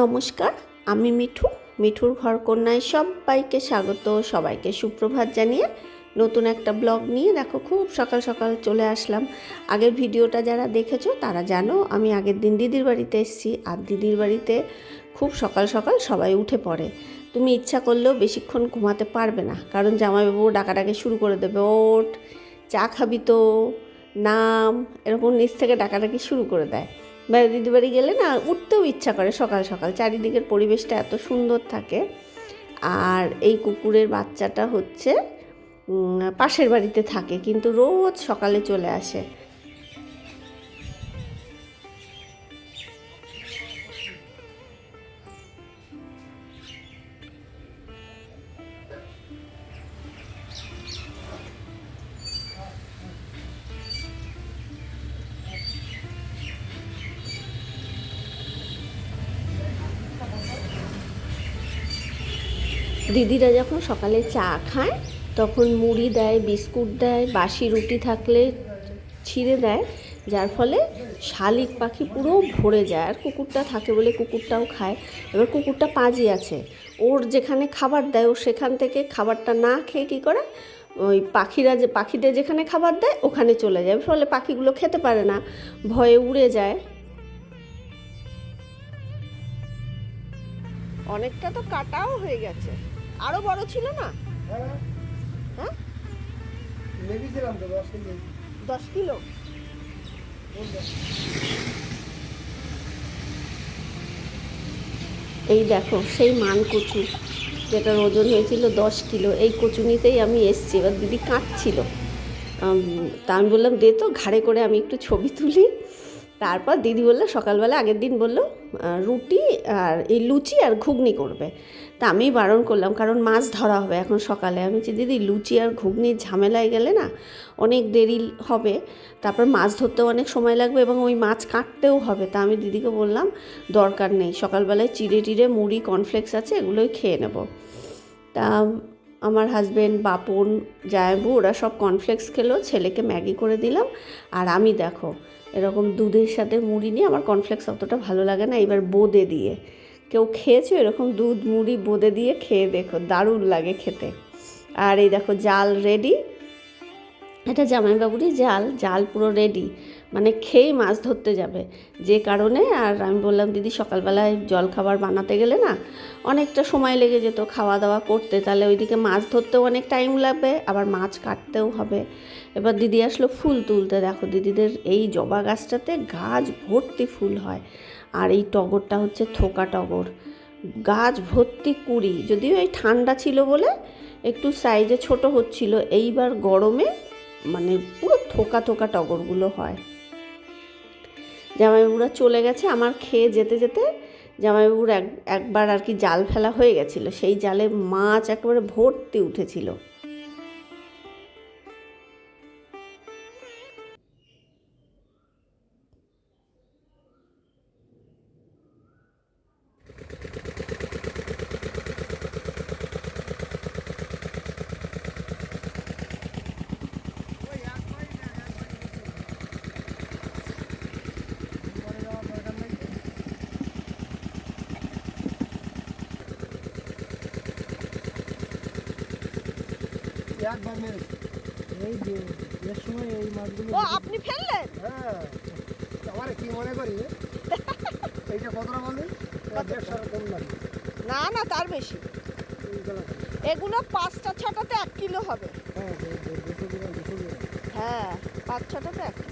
নমস্কার, আমি মিঠু, মিঠুর ঘর কন্যায় সবাইকে স্বাগত, সবাইকে সুপ্রভাত জানিয়ে নতুন একটা ব্লগ নিয়ে দেখো খুব সকাল সকাল চলে আসলাম। আগের ভিডিওটা যারা দেখেছ তারা জানো আমি আগের দিন দিদির বাড়িতে এসেছি, আর দিদির বাড়িতে খুব সকাল সকাল সবাই উঠে পড়ে। তুমি ইচ্ছা করলেও বেশিক্ষণ ঘুমাতে পারবে না, কারণ জামাইবাবু ডাকাডাকি শুরু করে দেবে ওট চা খাবি তো, নাম, এরকম নিচ থেকে ডাকাডাকি শুরু করে দেয়। বাইরে দিদি বাড়ি গেলে না উঠতেও ইচ্ছা করে সকাল সকাল। চারিদিকের পরিবেশটা এত সুন্দর থাকে। আর এই কুকুরের বাচ্চাটা হচ্ছে পাশের বাড়িতে থাকে, কিন্তু রোজ সকালে চলে আসে। দিদিরা যখন সকালে চা খায়, তখন মুড়ি দেয়, বিস্কুট দেয়, বাসি রুটি থাকলে ছিঁড়ে দেয়, যার ফলে শালিক পাখি পুরো ভরে যায়। আর কুকুরটা থাকে বলে কুকুরটাও খায়। এবার কুকুরটা পাজি আছে। ওর যেখানে খাবার দেয়, ও সেখান থেকে খাবারটা না খেয়ে কী করে? ওই পাখিরা যে, পাখিদের যেখানে খাবার দেয়, ওখানে চলে যায়। ফলে পাখিগুলো খেতে পারে না। ভয়ে উড়ে যায়। অনেকটা তো কাটাও হয়ে গেছে। আরও বড় ছিল না? হ্যাঁ। হ্যাঁ? ভেবেছিলাম তো দশ কেজি দশ কিলো? এই দেখো সেই মান কচু যেটার ওজন হয়েছিল দশ কিলো এই কচু নিতেই আমি এসছি। এবার দিদি কাঁদছিল। তা আমি বললাম দে তো ঘাড়ে করে আমি একটু ছবি তুলি। তারপর দিদি বলল সকালবেলা আগের দিন বলল রুটি আর এই লুচি আর ঘুগনি করবে। তা আমি বারণ করলাম, কারণ মাছ ধরা হবে এখন সকালে। আমি বলছি, দিদি, লুচি আর ঘুগনির ঝামেলায় গেলে না অনেক দেরি হবে। তারপর মাছ ধরতেও অনেক সময় লাগবে এবং ওই মাছ কাটতেও হবে। তা আমি দিদিকে বললাম, দরকার নেই, সকালবেলায় চিড়ে টিড়ে মুড়ি কর্নফ্লেক্স আছে, এগুলোই খেয়ে নেব। তা আমার হাজব্যান্ড বাপন জায়বু ওরা সব কর্নফ্লেক্স খেলো, ছেলেকে ম্যাগি করে দিলাম। আর আমি দেখো, এরকম দুধের সাথে মুড়ি নিয়ে আমার কর্নফ্লেক্স অতটা ভালো লাগে না এবার বোঁদে দিয়ে। কেউ খেয়েছো? এরকম দুধ, মুড়ি, বোঁদে দিয়ে খেয়ে দেখো, দারুণ লাগে খেতে। আর এই দেখো, জাল রেডি এটা জামাইবাবুরই জাল জাল পুরো রেডি মানে খেয়েই মাছ ধরতে যাবে। যে কারণে, আর আমি বললাম, দিদি, সকালবেলায় জল খাবার বানাতে গেলে না, অনেকটা সময় লেগে যেত খাওয়া দাওয়া করতে। তাহলে ওইদিকে মাছ ধরতেও অনেক টাইম লাগবে, আবার মাছ কাটতেও হবে। এবার দিদি আসলো ফুল তুলতে। দেখো, দিদিদের এই জবা গাছটাতে গাছ ভর্তি ফুল হয়। আর এই টগরটা হচ্ছে থোকা টগর। গাছ ভর্তি কুড়ি, যদিও এই ঠান্ডা ছিল বলে একটু সাইজে ছোট হচ্ছিল, এইবার গরমে মানে পুরো থোকা থোকা টগরগুলো হয়। জামাইবাবুরা চলে গেছে, আমার খেয়ে যেতে যেতে জামাইবাবুর এক, একবার আর কি জাল ফেলা হয়ে গেছিল, সেই জালে মাছ একেবারে ভর্তি উঠেছিল। এই যে এর সময় এই মাছগুলো ও আপনি ফেললেন? হ্যাঁ। আমার কি মনে করি? এইটা কতটা বললেন? না। না তার বেশি। এগুলো পাঁচটা ছটাতে এক কিলো হবে। হ্যাঁ গ্রাম। হ্যাঁ পাঁচ ছটাতে এক কিলো।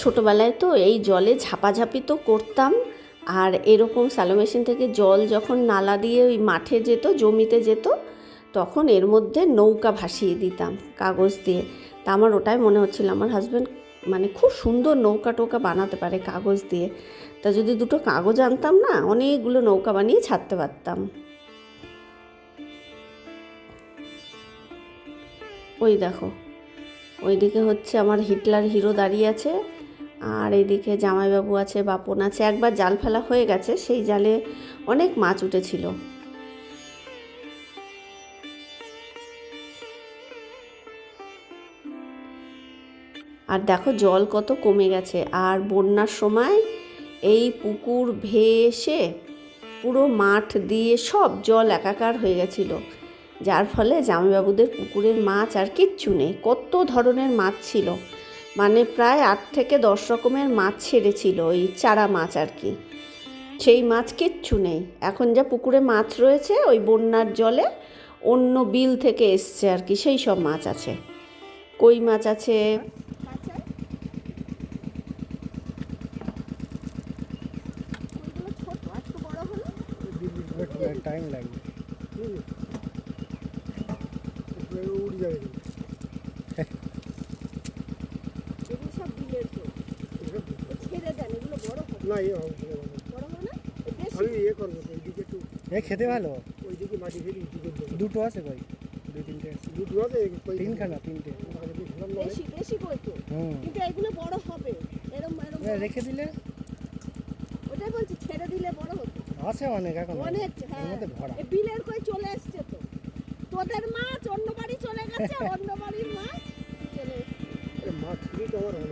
ছোটোবেলায় তো এই জলে ঝাপাঝাপি তো করতাম। আর এরকম স্যালো মেশিন থেকে জল যখন নালা দিয়ে ওই মাঠে যেত, জমিতে যেত, তখন এর মধ্যে নৌকা ভাসিয়ে দিতাম কাগজ দিয়ে। তা আমার ওটাই মনে হচ্ছিল, আমার হাজব্যান্ড মানে খুব সুন্দর নৌকা টোকা বানাতে পারে কাগজ দিয়ে। তা যদি দুটো কাগজ আনতাম না, অনেকগুলো নৌকা বানিয়ে ছাড়তে পারতাম। ওই দেখো, ওইদিকে হচ্ছে আমার হিটলার হিরো দাঁড়িয়ে আছে। আর এদিকে জামাইবাবু আছে, বাপন আছে, একবার জাল ফেলা হয়ে গেছে, সেই জালে অনেক মাছ উঠেছিল। আর দেখো জল কত কমে গেছে, আর বন্যার সময় এই পুকুর ভেসে পুরো মাঠ দিয়ে সব জল একাকার হয়ে গেছিল। যার ফলে জামাইবাবুদের পুকুরের মাছ আর কিচ্ছু নেই, কত ধরনের মাছ ছিল। মানে প্রায় আট থেকে দশ রকমের মাছ ছেড়েছিল, ওই চারা মাছ আর কি। সেই মাছ কিচ্ছু নেই। এখন যা পুকুরে মাছ রয়েছে, ওই বন্যার জলে অন্য বিল থেকে এসছে আর কি, সেই সব মাছ আছে। কই মাছ আছে? টাইম লাগবে উঠে যাবে না ইয়ে হবে আমি ইয়ে করব ওইদিকে একটু খেতে ভালো? ওইদিকে মাটি ফেলি এইদিকে দুটো আছে ভাই দুই তিনটে দুটো আছে কই তিনখানা তিনটে। আগে তো ছিলাম না বেশি বেশি করতো কিন্তু এগুলো বড় হবে। এরম এরম এ, রেখে দিলে? ওটাই বলছি ছেড়ে দিলে বড় হতো। আছে অনেক এখন। অনেক হ্যাঁ। বিলের কই চলে এসছে তো। তোদের মাছ অন্য বাড়ি চলে গেছে অন্য বাড়ির মাছ চলে মাছ ছিলি তো অনেক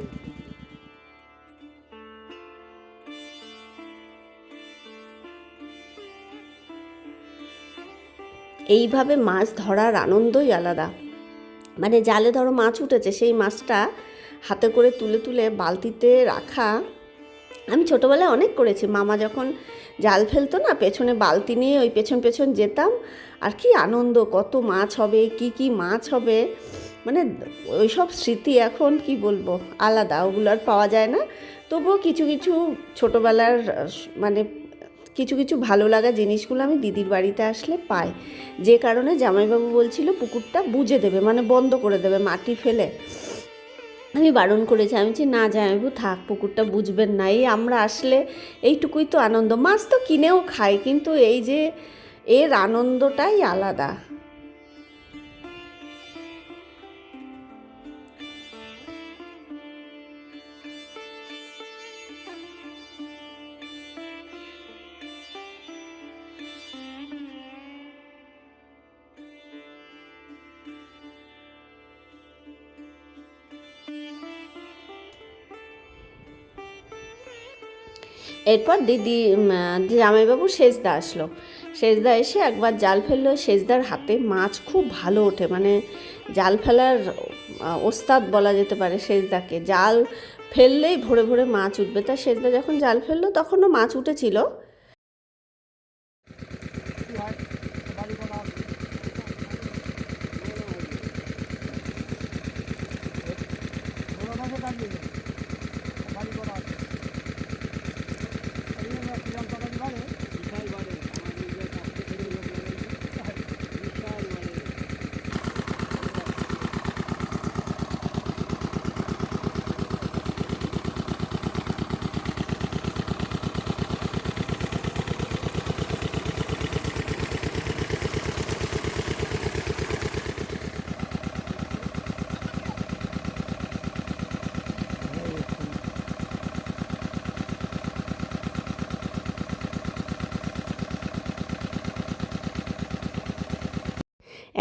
এইভাবে মাছ ধরার আনন্দই আলাদা। মানে জালে ধরো মাছ উঠেছে, সেই মাছটা হাতে করে তুলে তুলে বালতিতে রাখা। আমি ছোটোবেলায় অনেক করেছি। মামা যখন জাল ফেলতো না, পেছনে বালতি নিয়ে ওই পেছন পেছন যেতাম। আর কি আনন্দ, কত মাছ হবে, কি কি মাছ হবে। মানে ওই সব স্মৃতি এখন কি বলব? আলাদা, ওগুলো আর পাওয়া যায় না। তবুও কিছু কিছু ছোটোবেলার মানে কিছু কিছু ভালো লাগা জিনিসগুলো আমি দিদির বাড়িতে আসলে পাই। যে কারণে জামাইবাবু বলছিল, পুকুরটা বুঝে দেবে মানে বন্ধ করে দেবে, মাটি ফেলে। আমি বারণ করেছি, আমি বলছি, না জামাইবাবু, থাক, পুকুরটা বুঝবেন না। এই আমরা আসলে এইটুকুই তো আনন্দ। মাছ তো কিনেও খাই, কিন্তু এই যে এর আনন্দটাই আলাদা। এরপর দিদি জামাইবাবু সেজদা আসলো। সেজদা এসে একবার জাল ফেলল সেজদার হাতে। মাছ খুব ভালো ওঠে মানে জাল ফেলার ওস্তাদ বলা যেতে পারে সেজদাকে। জাল ফেললেই ভরে ভরে মাছ উঠবে। তা সেজদা যখন জাল ফেলল তখনও মাছ উঠেছিল কি হয় বাড়ি করা আছে ওরা মাঝে কাটিয়ে দেবে বাড়ি করা আছে এই জন্য কিরম টাকা বাড়ে বিশাল বাড়ে আমার নিজের কাছ থেকে লোক লাগাইছে বিশাল বাড়ে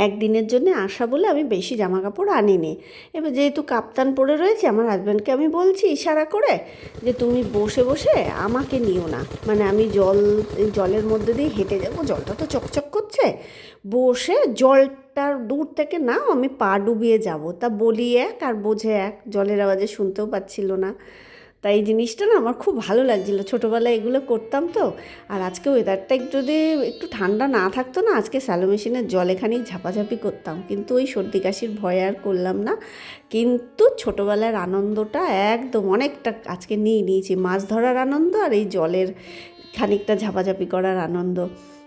একদিনের জন্য আসা বলে আমি বেশি জামা কাপড় আনিনি। এবার যেহেতু কাপ্তান পরে রয়েছে, আমার হাজব্যান্ডকে আমি বলছি ইশারা করে যে তুমি বসে বসে আমাকে নিও না। মানে আমি জল জলের মধ্যে দিয়ে হেঁটে যাব, জলটা তো চকচক করছে। বসে জলটার দূর থেকে না আমি পা ডুবিয়ে যাব। তা বলি এক আর বোঝে এক, জলের আওয়াজে শুনতেও পাচ্ছিল না। তাই এই জিনিসটা না আমার খুব ভালো লাগছিল। ছোটোবেলায় এগুলো করতাম তো। আর আজকে ওয়েদারটা যদি একটু ঠান্ডা না থাকতো না, আজকে স্যালো মেশিনের জলে খানিক ঝাপাঝাপি করতাম। কিন্তু ওই সর্দি কাশির ভয় আর করলাম না। কিন্তু ছোটোবেলার আনন্দটা একদম অনেকটা আজকে নিয়ে নিয়েছি। মাছ ধরার আনন্দ আর এই জলের খানিকটা ঝাপাঝাপি করার আনন্দ।